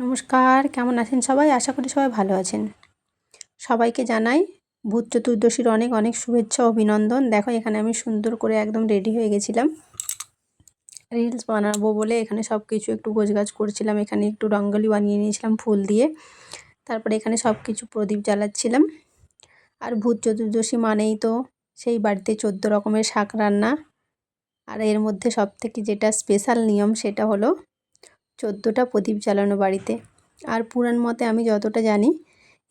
নমস্কার, কেমন আছেন সবাই? আশা করি সবাই ভালো আছেন। সবাইকে জানাই ভূত চতুর্দশীর অনেক অনেক শুভেচ্ছা, অভিনন্দন। দেখো, এখানে আমি সুন্দর করে একদম রেডি হয়ে গেছিলাম। রিলস বানাবো বলে এখানে সব কিছু একটু গোছগাছ করছিলাম। এখানে একটু রঙ্গলি বানিয়ে নিয়েছিলাম ফুল দিয়ে। তারপরে এখানে সব কিছু প্রদীপ জ্বালাচ্ছিলাম। আর ভূত চতুর্দশী মানেই তো সেই বাড়িতে চোদ্দ রকমের শাক রান্না। আর এর মধ্যে সব থেকে যেটা স্পেশাল নিয়ম সেটা হলো চোদ্দোটা প্রদীপ জ্বালানো বাড়িতে। আর পুরাণ মতে আমি যতটা জানি,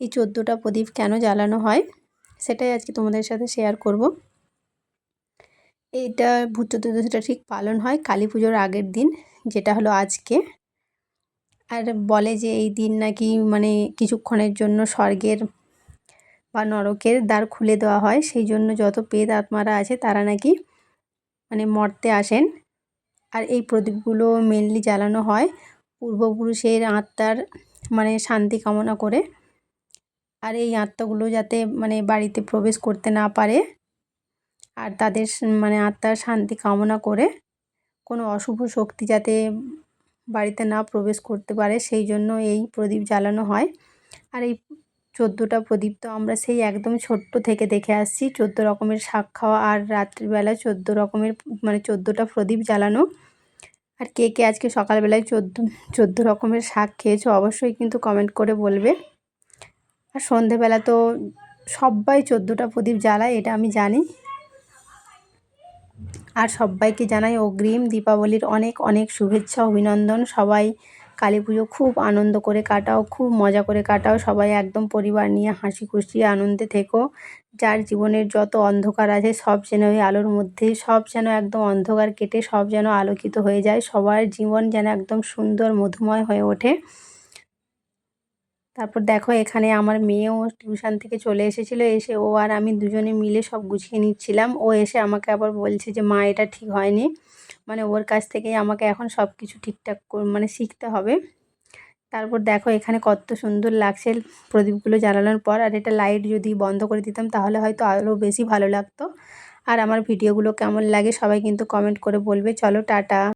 এই চোদ্দোটা প্রদীপ কেন জ্বালানো হয়, সেটাই আজকে তোমাদের সাথে শেয়ার করব। এইটা ভূত চতুর্দশীটা ঠিক পালন হয় কালী পুজোর আগের দিন, যেটা হলো আজকে। আর বলে যে এই দিন নাকি মানে কিছুক্ষণের জন্য স্বর্গের বা নরকের দ্বার খুলে দেওয়া হয়, সেই জন্য যত পেদ আত্মারা আছে তারা নাকি মানে মর্তে আসেন। আর এই প্রদীপগুলো মেনলি জ্বালানো হয় পূর্বপুরুষের আত্মার মানে শান্তি কামনা করে। আর এই আত্মাগুলো যাতে মানে বাড়িতে প্রবেশ করতে না পারে আর তাদের মানে আত্মার শান্তি কামনা করে, কোনো অশুভ শক্তি যাতে বাড়িতে না প্রবেশ করতে পারে, সেই জন্য এই প্রদীপ জ্বালানো হয়। আর এই চোদ্দোটা প্রদীপ তো আমরা সেই একদম ছোট্ট থেকে দেখে আসছি। চোদ্দ রকমের শাক খাওয়া আর রাত্রিবেলা চোদ্দ রকমের মানে চোদ্দোটা প্রদীপ জ্বালানো। আর কে কে আজকে সকালবেলায় চোদ্দ চোদ্দ রকমের শাক খেয়েছো অবশ্যই কিন্তু কমেন্ট করে বলবে। আর সন্ধেবেলা তো সবাই চোদ্দোটা প্রদীপ জ্বালায়, এটা আমি জানি। আর সবাইকে জানাই অগ্রিম দীপাবলির অনেক অনেক শুভেচ্ছা, অভিনন্দন। সবাই কালী পুজো খুব আনন্দ করে কাটাও, খুব মজা করে কাটাও। সবাই একদম পরিবার নিয়ে হাসি খুশি, আনন্দে থেকো। যার জীবনের যত অন্ধকার আছে, সব যেন ওই আলোর মধ্যে, সব যেন একদম অন্ধকার কেটে, সব যেন আলোকিত হয়ে যায়। সবার জীবন যেন একদম সুন্দর, মধুময় হয়ে ওঠে। তারপর দেখো, এখানে আমার মেয়েও টিউশন থেকে চলে এসেছিল। এসে ও আর আমি দুজনে মিলে সব গুছিয়ে নিচ্ছিলাম। ও এসে আমাকে আবার বলছে যে, মা, এটা ঠিক হয়নি। মানে ওর কাছ থেকেই আমাকে এখন সব কিছু ঠিকঠাক মানে শিখতে হবে। তারপর দেখো এখানে কত সুন্দর লাগছে প্রদীপগুলো জ্বালানোর পর। আর এটা লাইট যদি বন্ধ করে দিতাম তাহলে হয়তো আরও বেশি ভালো লাগতো। আর আমার ভিডিওগুলো কেমন লাগে সবাই কিন্তু কমেন্ট করে বলবে। চলো, টাটা।